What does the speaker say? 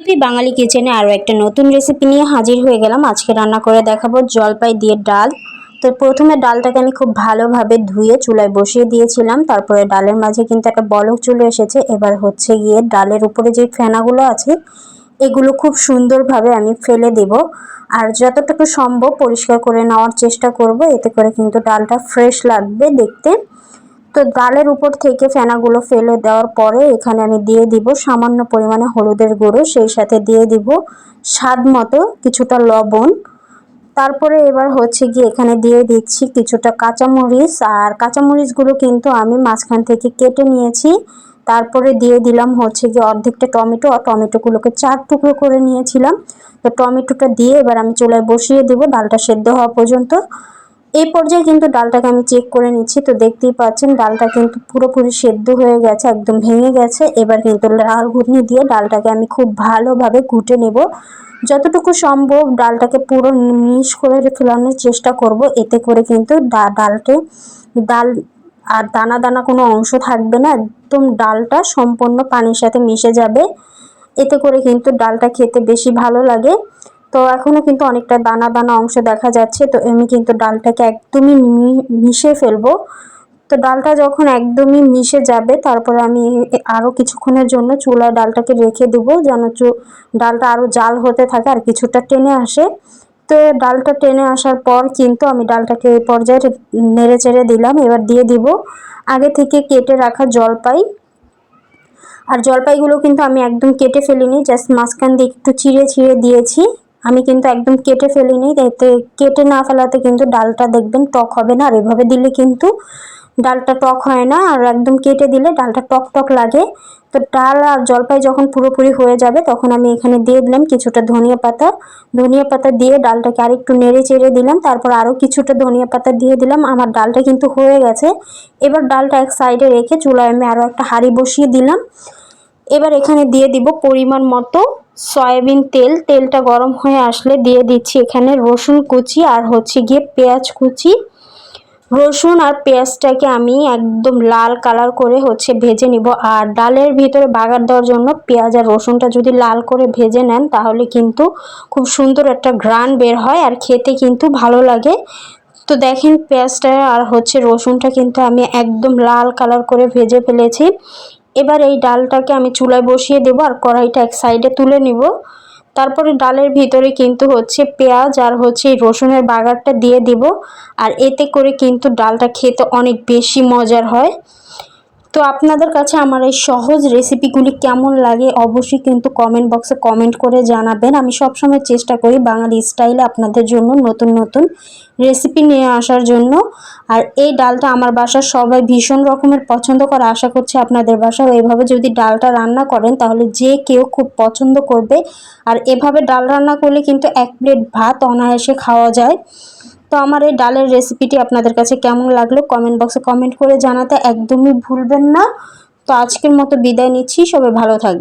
Recipe বাঙালি কিচেনে আরও একটা নতুন রেসিপি নিয়ে হাজির হয়ে গেলাম। আজকে রান্না করে দেখাবো জলপাই দিয়ে ডাল। তো প্রথমে ডালটাকে আমি খুব ভালোভাবে ধুয়ে চুলায় বসিয়ে দিয়েছিলাম। তারপরে ডালের মাঝে কিন্তু একটা বলক চলে এসেছে। এবার হচ্ছে গিয়ে ডালের উপরে যে ফেনাগুলো আছে, এগুলো খুব সুন্দরভাবে আমি ফেলে দেব। আর যতটুকু সম্ভব পরিষ্কার করে নেওয়ার চেষ্টা করব। এতে করে কিন্তু ডালটা ফ্রেশ লাগবে দেখতে। তো ডালের উপর থেকে ফেনাগুলো ফেলে দেওয়ার পরে এখানে আমি দিয়ে দিব সামান্য পরিমাণে হলুদের গুঁড়ো, সেই সাথে দিয়ে দিব স্বাদ মতো কিছুটা লবণ। তারপরে এবার হচ্ছে গিয়ে এখানে দিয়ে দিচ্ছি কিছুটা কাঁচামরিচ, আর কাঁচামরিচগুলো কিন্তু আমি মাঝখান থেকে কেটে নিয়েছি। তারপরে দিয়ে দিলাম হচ্ছে গিয়ে অর্ধেকটা টমেটো, আর টমেটোগুলোকে চার টুকরো করে নিয়েছিলাম। তো টমেটোটা দিয়ে এবার আমি চুলায় বসিয়ে দেবো, ডালটা সেদ্ধ হওয়া পর্যন্ত। এই পর্যায়ে কিন্তু ডালটাকে আমি চেক করে নিচ্ছি। তো দেখতেই পাচ্ছেন, ডালটা কিন্তু পুরোপুরি সেদ্ধ হয়ে গেছে, একদম ভেঙে গেছে। এবার কিন্তু লাল ঘুটনি দিয়ে ডালটাকে আমি খুব ভালোভাবে ঘুটে নেব। যতটুকু সম্ভব ডালটাকে পুরো মিশ করে ফেলানোর চেষ্টা করব। এতে করে কিন্তু ডালটে ডাল আর দানা দানা কোনো অংশ থাকবে না, একদম ডালটা সম্পূর্ণ পানির সাথে মিশে যাবে। এতে করে কিন্তু ডালটা খেতে বেশি ভালো লাগে। তো এখনও কিন্তু অনেকটা দানা দানা অংশ দেখা যাচ্ছে, তো আমি কিন্তু ডালটাকে একদমই মিশে ফেলব। তো ডালটা যখন একদমই মিশে যাবে, তারপরে আমি আরও কিছুক্ষণের জন্য চুলায় ডালটাকে রেখে দেবো, যেন ডালটা আরও জাল হতে থাকে আর কিছুটা টেনে আসে। তো ডালটা টেনে আসার পর কিন্তু আমি ডালটাকে এই পর্যায়ে নেড়ে চেড়ে দিলাম, এবার দিয়ে দিব। আগে থেকে কেটে রাখা জলপাই। আর জলপাইগুলো কিন্তু আমি একদম কেটে ফেলিনি, জাস্ট মাঝখান দিয়ে একটু চিড়ে চিড়ে দিয়েছি। আমি কিন্তু একদম কেটে ফেলিনি, এতে কেটে না ফেলাতে কিন্তু ডালটা দেখবেন টক হবে না, আর এভাবে দিলে কিন্তু ডালটা টক হয় না, আর একদম কেটে দিলে ডালটা টক টক লাগে। তো ডাল আর জলপাই যখন পুরোপুরি হয়ে যাবে, তখন আমি এখানে দিয়ে দিলাম কিছুটা ধনিয়া পাতা। ধনিয়া পাতা দিয়ে ডালটাকে আর একটু নেড়ে চেড়ে দিলাম, তারপর আরও কিছুটা ধনিয়া পাতা দিয়ে দিলাম। আমার ডালটা কিন্তু হয়ে গেছে। এবার ডালটা এক সাইডে রেখে চুলায় আমি আরও একটা হাঁড়ি বসিয়ে দিলাম। এবার এখানে দিয়ে দিব পরিমাণ মতো সয়াবিন তেল, তেলটা গরম হয়ে আসলে দিয়ে দিচ্ছি এখানে রসুন কুচি আর হচ্ছে গিয়ে পেঁয়াজ কুচি। রসুন আর পেঁয়াজটাকে আমি একদম লাল কালার করে হচ্ছে ভেজে নিব। আর ডালের ভিতরে বাগার দেওয়ার জন্য পেঁয়াজ আর রসুনটা যদি লাল করে ভেজে নেন তাহলে কিন্তু খুব সুন্দর একটা ঘ্রাণ বের হয় আর খেতে কিন্তু ভালো লাগে। তো দেখেন পেঁয়াজটা আর হচ্ছে রসুনটা কিন্তু আমি একদম লাল কালার করে ভেজে ফেলেছি। এবার এই ডালটাকে আমি চুলায় বসিয়ে দেবো আর কড়াইটা এক সাইডে তুলে নিব। তারপরে ডালের ভিতরে কিন্তু হচ্ছে পেঁয়াজ আর হচ্ছে রসুনের বাগারটা দিয়ে দিব। আর এতে করে কিন্তু ডালটা খেতে অনেক বেশি মজার হয়। তো আপনাদের কাছে আমার এই সহজ রেসিপিগুলি কেমন লাগে অবশ্যই কিন্তু কমেন্ট বক্সে কমেন্ট করে জানাবেন। আমি সবসময় চেষ্টা করি বাঙালি স্টাইলে আপনাদের জন্য নতুন নতুন রেসিপি নিয়ে আসার জন্য। আর এই ডালটা আমার বাসার সবাই ভীষণ রকমের পছন্দ করে। আশা করছি আপনাদের বাসাও এভাবে যদি ডালটা রান্না করেন তাহলে যে কেউ খুব পছন্দ করবে। আর এভাবে ডাল রান্না করলে কিন্তু এক প্লেট ভাত অনায়াসে খাওয়া যায়। তো আমার এই ডালের রেসিপিটি আপনাদের কাছে কেমন লাগল কমেন্ট বক্সে কমেন্ট করে জানাতে একদমই ভুলবেন না। তো আজকের মতো বিদায় নিচ্ছি, সবাই ভালো থাকবে